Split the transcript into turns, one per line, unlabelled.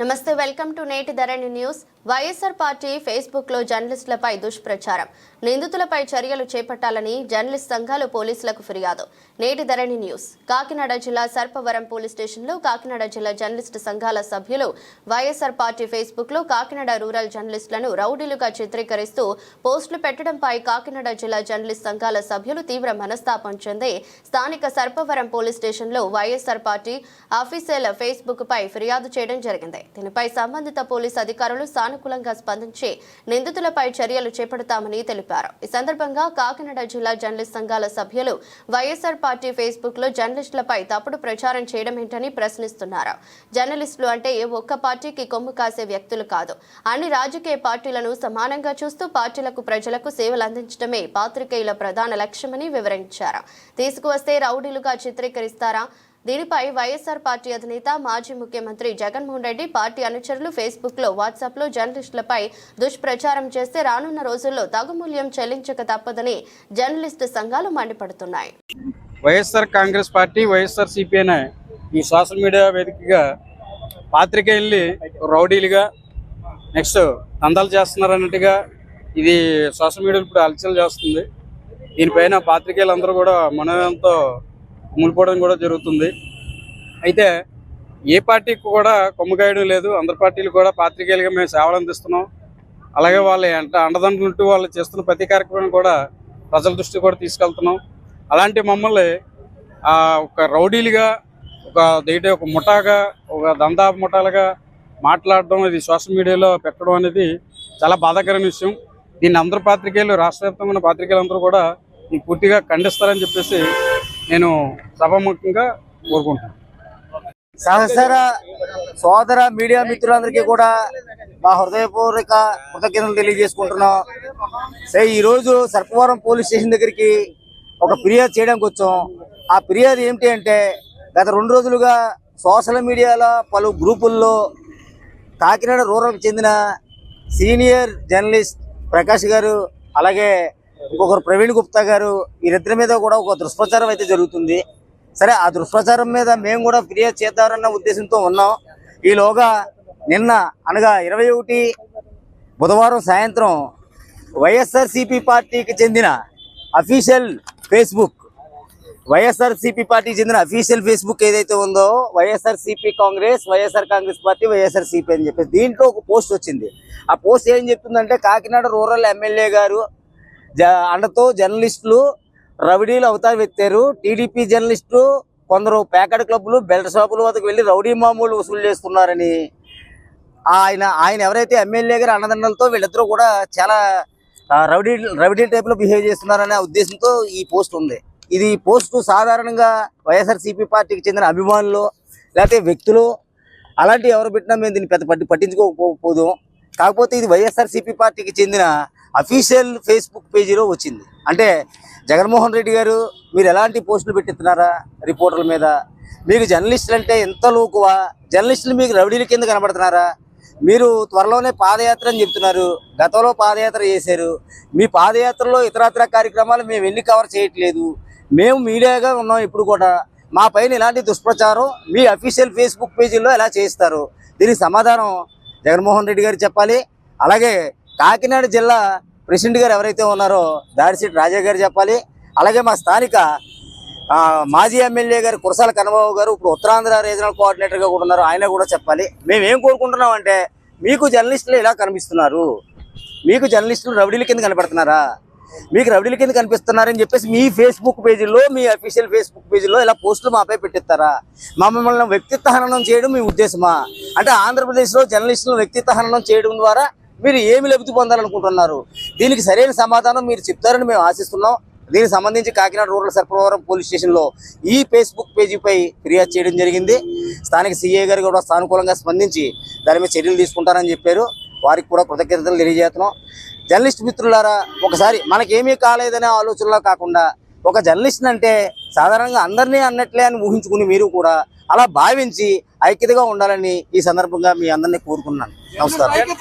నమస్తే welcome to నేటి ధరణి news. YSR party ఫేస్బుక్లో జర్నలిస్టులపై దుష్ప్రచారం. నిందితులపై చర్యలు చేపట్టాలని జర్నలిస్ట్ సంఘాలు పోలీసులకు ఫిర్యాదు. నేటి ధరణి న్యూస్. కాకినాడ జిల్లా సర్పవరం పోలీస్ స్టేషన్లో కాకినాడ జిల్లా జర్నలిస్టు సంఘాల సభ్యులు వైఎస్ఆర్ పార్టీ ఫేస్బుక్లో కాకినాడ రూరల్ జర్నలిస్టులను రౌడీలుగా చిత్రీకరిస్తూ పోస్టులు పెట్టడంపై కాకినాడ జిల్లా జర్నలిస్ట్ సంఘాల సభ్యులు తీవ్ర మనస్తాపం చెంది స్థానిక సర్పవరం పోలీస్ స్టేషన్లో వైఎస్ఆర్ పార్టీ ఆఫీసర్ల ఫేస్బుక్పై ఫిర్యాదు చేయడం జరిగింది. దీనిపై సంబంధిత పోలీస్ అధికారులు సానుకూలంగా స్పందించి నిందితులపై చర్యలు చేపడతామని తెలిపారు. ఈ సందర్భంగా కాకినాడ జిల్లా జర్నలిస్ట్ సంఘాల సభ్యులు వైఎస్ఆర్ పార్టీ ఫేస్బుక్లో జర్నలిస్టులపై తప్పుడు ప్రచారం చేయడం ఏంటని ప్రశ్నిస్తున్నారు. జర్నలిస్టులు అంటే ఏ ఒక్క పార్టీకి కొమ్ము కాసే వ్యక్తులు కాదు. అన్ని రాజకీయ పార్టీలను సమానంగా చూస్తూ పార్టీలకు ప్రజలకు సేవలు అందించడమే పాత్రికేయుల ప్రధాన లక్ష్యమని వివరించారు. తీసుకువస్తే రౌడీలుగా చిత్రీకరిస్తారా? దీనిపై వైఎస్ఆర్ పార్టీ అధినేత మాజీ ముఖ్యమంత్రి జగన్మోహన్ రెడ్డి పార్టీ అనుచరులు ఫేస్బుక్లో వాట్సాప్లో జర్నలిస్టులపై దుష్ప్రచారం చేస్తే రానున్న రోజుల్లో తగు మూల్యం చెల్లించక తప్పదని జర్నలిస్టు సంఘాలు మండిపడుతున్నాయి.
వైఎస్ఆర్ కాంగ్రెస్ పార్టీ వైఎస్ఆర్ సిపిఐనే ఈ సోషల్ మీడియా వేదికగా పాత్రికేయుల్ని రౌడీలుగా నెక్స్ట్ దందాలు చేస్తున్నారు అన్నట్టుగా ఇది సోషల్ మీడియాలో ఇప్పుడు అలచలు చేస్తుంది. దీనిపైన పాత్రికేయులందరూ కూడా మనోయంతో మునిపోవడం కూడా జరుగుతుంది. అయితే ఏ పార్టీకి కూడా కొమ్ముగాయడం లేదు. అందరి పార్టీలు కూడా పాత్రికేయులుగా మేము సేవలు అందిస్తున్నాం. అలాగే వాళ్ళ అంట అండదండలుంటూ వాళ్ళు చేస్తున్న ప్రతి కార్యక్రమం కూడా ప్రజల దృష్టి కూడా తీసుకెళ్తున్నాం. అలాంటి మమ్మల్ని ఒక రౌడీలుగా ఒక దయటే ఒక ముఠాగా ఒక దందా ముఠాలుగా మాట్లాడడం ఇది సోషల్ మీడియాలో పెట్టడం అనేది చాలా బాధాకరమైన విషయం. దీన్ని అందరు పాత్రికేయులు రాష్ట్ర వ్యాప్తంగా ఉన్న పాత్రికేయులు అందరూ కూడా పూర్తిగా ఖండిస్తారని చెప్పేసి నేను సభాముఖంగా కోరుకుంటున్నాను.
సహసర సోదర మీడియా మిత్రులందరికీ కూడా మా హృదయపూర్వక కృతజ్ఞతలు తెలియజేసుకుంటున్నాం. సరే ఈరోజు సర్పవరం పోలీస్ స్టేషన్ దగ్గరికి ఒక ఫిర్యాదు చేయడానికి వచ్చాం. ఆ ఫిర్యాదు ఏమిటి అంటే గత రెండు రోజులుగా సోషల్ మీడియాలో పలు గ్రూపుల్లో కాకినాడ రూరల్కి చెందిన సీనియర్ జర్నలిస్ట్ ప్రకాష్ గారు అలాగే ఇంకొకరు ప్రవీణ్ గుప్తా గారు వీరిద్దరి మీద కూడా ఒక దుష్ప్రచారం అయితే జరుగుతుంది. సరే ఆ దుష్ప్రచారం మీద మేము కూడా ఫిర్యాదు చేద్దామన్న ఉద్దేశంతో ఉన్నాం. ఈలోగా నిన్న అనగా ఇరవై ఒకటి బుధవారం సాయంత్రం వైఎస్ఆర్సిపి పార్టీకి చెందిన అఫీషియల్ ఫేస్బుక్ వైఎస్ఆర్సిపి పార్టీకి చెందిన అఫీషియల్ ఫేస్బుక్ ఏదైతే ఉందో YSRCP Congress YSR Congress party YSRCP అని చెప్పేసి దీంట్లో ఒక పోస్ట్ వచ్చింది. ఆ పోస్ట్ ఏం చెప్తుందంటే కాకినాడ రూరల్ ఎమ్మెల్యే గారు అండతో జర్నలిస్టులు రౌడీలు అవతారు ఎత్తారు టీడీపీ జర్నలిస్టులు కొందరు ప్యాకెట్ క్లబ్లు బెల్ట్ షాపుల వద్దకు వెళ్ళి రౌడీ మామూలు వసూలు చేస్తున్నారని ఆయన ఆయన ఎవరైతే ఎమ్మెల్యే గారు అన్నదండలతో వీళ్ళిద్దరూ కూడా చాలా రౌడీ రౌడీ టైప్లో బిహేవ్ చేస్తున్నారనే ఉద్దేశంతో ఈ పోస్ట్ ఉంది. ఇది పోస్టు సాధారణంగా వైఎస్ఆర్సీపీ పార్టీకి చెందిన అభిమానులు లేకపోతే వ్యక్తులు అలాంటి ఎవరు పెట్టినా మేము దీన్ని పెద్ద పట్టి పట్టించుకోకపోదు కాకపోతే ఇది వైఎస్ఆర్సీపీ పార్టీకి చెందిన అఫీషియల్ ఫేస్బుక్ పేజీలో వచ్చింది. అంటే జగన్మోహన్ రెడ్డి గారు మీరు ఎలాంటి పోస్టులు పెట్టిస్తున్నారా రిపోర్టర్ల మీద? మీకు జర్నలిస్టులు అంటే ఎంత లోకువా? జర్నలిస్టులు మీకు రౌడీల కింద కనబడుతున్నారా? మీరు త్వరలోనే పాదయాత్ర అని చెప్తున్నారు. గతంలో పాదయాత్ర చేశారు. మీ పాదయాత్రలో ఇతరత్ర కార్యక్రమాలు మేము ఎన్ని కవర్ చేయట్లేదు. మేము మీడియాగా ఉన్నాం ఇప్పుడు కూడా. మా పైన ఇలాంటి దుష్ప్రచారం మీ అఫీషియల్ ఫేస్బుక్ పేజీల్లో ఎలా చేస్తారు? దీనికి సమాధానం జగన్మోహన్ రెడ్డి గారు చెప్పాలి. అలాగే కాకినాడ జిల్లా ప్రెసిడెంట్ గారు ఎవరైతే ఉన్నారో దాడిశెట్టి రాజా గారు చెప్పాలి. అలాగే మా స్థానిక మాజీ ఎమ్మెల్యే గారు కురసాల కన్నబాబు గారు ఇప్పుడు ఉత్తరాంధ్ర రీజనల్ కోఆర్డినేటర్గా కూడా ఉన్నారు. ఆయన కూడా చెప్పాలి. మేము ఏం కోరుకుంటున్నాం అంటే మీకు జర్నలిస్టులు ఇలా కనిపిస్తున్నారు. మీకు జర్నలిస్టులు రౌడీల కింద కనపడుతున్నారా? మీకు రౌడీల కింద కనిపిస్తున్నారని చెప్పేసి మీ ఫేస్బుక్ పేజీలో మీ అఫీషియల్ ఫేస్బుక్ పేజీలో ఇలా పోస్టులు మాపై పెట్టిస్తారా? మా మమ్మల్ని వ్యక్తిత్వ హననం చేయడం మీ ఉద్దేశమా? అంటే ఆంధ్రప్రదేశ్లో జర్నలిస్టులను వ్యక్తిత్వ హననం చేయడం ద్వారా మీరు ఏమి లబ్ధి పొందాలనుకుంటున్నారు? దీనికి సరైన సమాధానం మీరు చెప్తారని మేము ఆశిస్తున్నాం. దీనికి సంబంధించి కాకినాడ రూరల్ సర్పవరం పోలీస్ స్టేషన్లో ఈ ఫేస్బుక్ పేజీపై ఫిర్యాదు చేయడం జరిగింది. స్థానిక సీఏ గారు కూడా సానుకూలంగా స్పందించి దాని మీద చర్యలు తీసుకుంటారని చెప్పారు. వారికి కూడా కృతజ్ఞతలు తెలియజేస్తున్నాం. జర్నలిస్ట్ మిత్రులారా ఒకసారి మనకేమీ కాలేదనే ఆలోచనలో కాకుండా ఒక జర్నలిస్ట్ అంటే సాధారణంగా అందరినీ అన్నట్లే అని ఊహించుకుని మీరు కూడా అలా భావించి ఐక్యతగా ఉండాలని ఈ సందర్భంగా మీ అందరినీ కోరుకున్నాను నమస్కారం.